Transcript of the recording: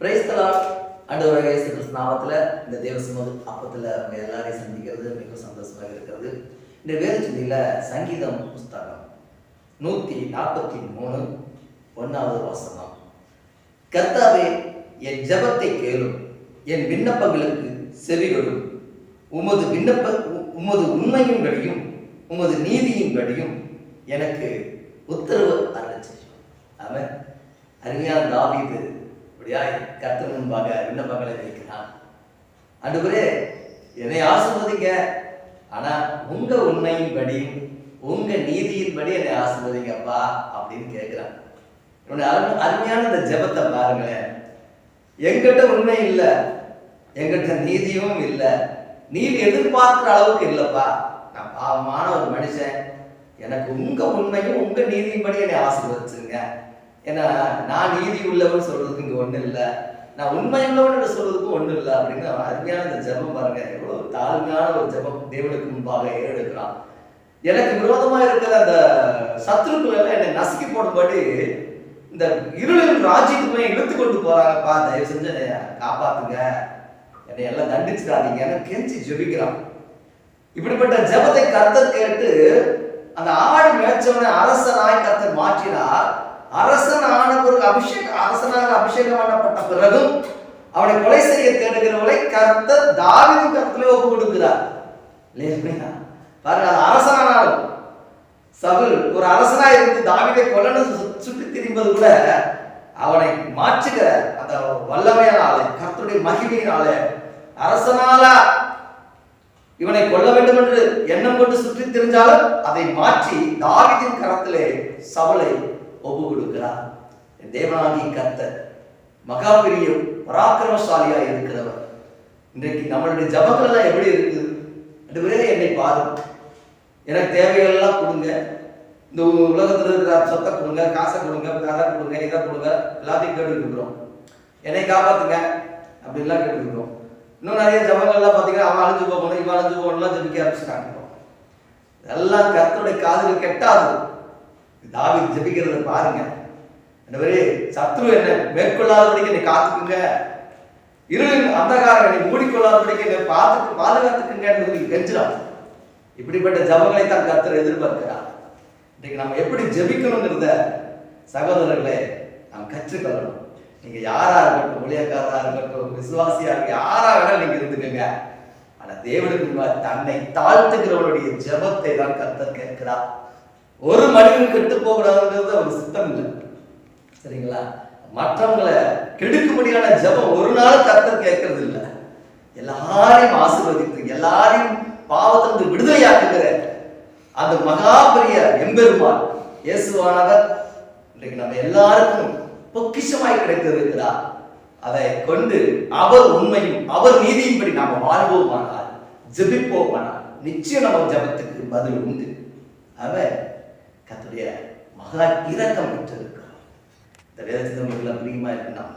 பிரைஸ்தலா ஆண்டவராக இயேசு கிறிஸ்து நாமத்துல இந்த தேவசமது அப்பத்துல உங்க எல்லாரையும் சந்திக்கிறது. மிகவும் சந்தோஷமாக இருக்கிறது. இந்த வேதச்சுதியில சங்கீதம் புஸ்தகம் நூத்தி நாற்பத்தி மூணு ஒன்னாவது வசனம். கர்த்தாவே என் ஜபத்தை கேளும். என் விண்ணப்பங்களுக்கு செவிகொடும். உமது விண்ணப்ப உ- உமது உண்மையின்படியும் உமது நீதியின்படியும் எனக்கு உத்தரவு அருள் செய்யும். அவன் அருமையான தாவிது அப்படியாய் கத்து முன்பாக விண்ணப்பங்களை வைக்கிறான் அன்றுவரே என்னை ஆசிர்வதிங்க. ஆனா உங்க உண்மையின்படி உங்க நீதியின்படி என்னை ஆசிர்வதிங்கப்பா அப்படின்னு கேட்கிறான் என்னுடைய அருமை- அருமையான இந்த ஜெபத்தை பாருங்களேன். எங்கிட்ட உண்மை இல்லை எங்கிட்ட நீதியும் இல்லை நீதி எதிர்பார்க்கிற அளவுக்கு இல்லைப்பா. நான் பாவமான ஒரு மனுஷன். எனக்கு உங்க உண்மையும் உங்க நீதியின்படி என்னை ஆசீர்வதிச்சுங்க ஏன்னா நான் நீதி உள்ளவன் சொல்றதுக்கு இங்க ஒண்ணு இல்லை. நான் உண்மை உள்ளவன் சொல்றதுக்கு ஒண்ணு இல்லை அப்படின்னு அருமையான இந்த ஜெபம் பாருங்க. எவ்வளவு தாழ்மையான ஒரு ஜெபம் தேவனுக்கு முன்பாக ஏறெடுக்கிறான். எனக்கு விரோதமா இருக்கிற அந்த சத்துருக்கள் எல்லாம் என்னை நசுக்கி போடும்படி இந்த இருளின் ராஜ்யத்துமே இழுத்து கொண்டு போறாங்கப்பா. தயவு செஞ்சு என்னை காப்பாத்துங்க. என்னை எல்லாம் தண்டிச்சிடாதீங்கன்னு கெஞ்சி ஜெபிக்கிறான். இப்படிப்பட்ட ஜெபத்தை கர்த்தர் கேட்டு அந்த ஆடு மேய்ச்சவனை அரசனாய் கத்த அவனை கொலை செய்ய தேடுகிறவளை கர்த்த தாவிதின் கர்த்தலே ஒப்பு கொடுக்கிறார். இல்லையா பாருங்க அது அரசனானாலும் சவுல் ஒரு அரசனா இருந்து தாவிதை கொல்லணும் சுற்றி திரிம்பது கூட அவனை மாற்றுகிற அந்த வல்லமையினாலே கர்த்தருடைய மகிமையினாலே அரசனால இவனை கொல்ல வேண்டும் என்று எண்ணம் கொண்டு சுற்றி தெரிஞ்சாலும் அதை மாற்றி தாவிதின் கரத்திலே சவலை ஒப்பு கொடுக்கிறார். தேவனாகி தேவனாகிய கர்த்தர் பராக்கிரமசாலியா இருக்கிறவர். இன்றைக்கு நம்மளுடைய ஜபங்கள் எல்லாம் எப்படி இருக்குது? அதுவரே என்னை பாரும் எனக்கு தேவையெல்லாம் கொடுங்க. இந்த உலகத்தில் இருக்கிற சொத்தை கொடுங்க காசை கொடுங்க கதை கொடுங்க இதை கொடுங்க எல்லாத்தையும் கேட்டுக்கிட்டு இருக்கிறோம். என்னை காப்பாத்துங்க அப்படின்லாம் கேட்டுருக்குறோம் இன்னும் நிறைய ஜபங்கள்லாம் பார்த்தீங்கன்னா அவன் அழிஞ்சு போகணும் இவன் அழிஞ்சு போகணும்லாம் ஜபிக்க ஆரம்பிச்சுட்டாங்க எல்லாம் கத்தோடைய காதுகள் கெட்டாது. தாவி ஜபிக்கிறத பாருங்க. அந்தவரே சத்ரு என்ன மேற்கொள்ளாதபடிக்கு என்னை காத்துக்குங்க. இருளின் அந்தகாரம் என்னை மூடிக்கொள்ளாதபடிக்கு என்னை பார்த்து பாதுகாத்துக்குங்கன்னு சொல்லி கெஞ்சுறான் இப்படிப்பட்ட ஜபங்களை தான் கர்த்தர் எதிர்பார்க்கிறார். இன்றைக்கு நம்ம எப்படி ஜெபிக்கணுங்கிறத சகோதரர்களே நாம் கற்றுக்கொள்ளணும். நீங்க யாரா இருக்கட்டும் ஊழியக்காரரா இருக்கட்டும் விசுவாசியா இருக்க யாரா வேணாலும் நீங்க இருந்துக்கங்க. ஆனா தேவனுக்கு முன்பாக தன்னை தாழ்த்துகிறவனுடைய ஜெபத்தை தான் கர்த்தர் கேட்கிறார். ஒரு மனிதன் கெட்டு போகிறாருங்கிறது அவர் சித்தம் இல்லை. சரிங்களா? மற்றவங்களை கெடுக்கும்படியான ஜெபம் ஒரு நாள் கர்த்தர் கேட்கறது இல்லை எல்லாரையும் ஆசீர்வதித்து எல்லாரையும் பாவத்திலிருந்து விடுதலையாக்குகிற அந்த மகா பெரிய எம்பெருமான் இயேசுவானவர் இன்றைக்கு நம்ம எல்லாருக்கும் பொக்கிஷமாய் கிடைத்திருக்கிறார். அதை கொண்டு அவர் உண்மையும் அவர் நீதியின்படி நாம் வாழ்வோமானால் ஜபிப்போமானால் நிச்சயம் நம்ம ஜெபத்துக்கு பதில் உண்டு. அவன் கத்துடைய மகா இரக்கம் பெற்றிருக்கிறார் இந்த வேதத்தில் உங்களுக்கு பிரியமா இருக்கு நாம்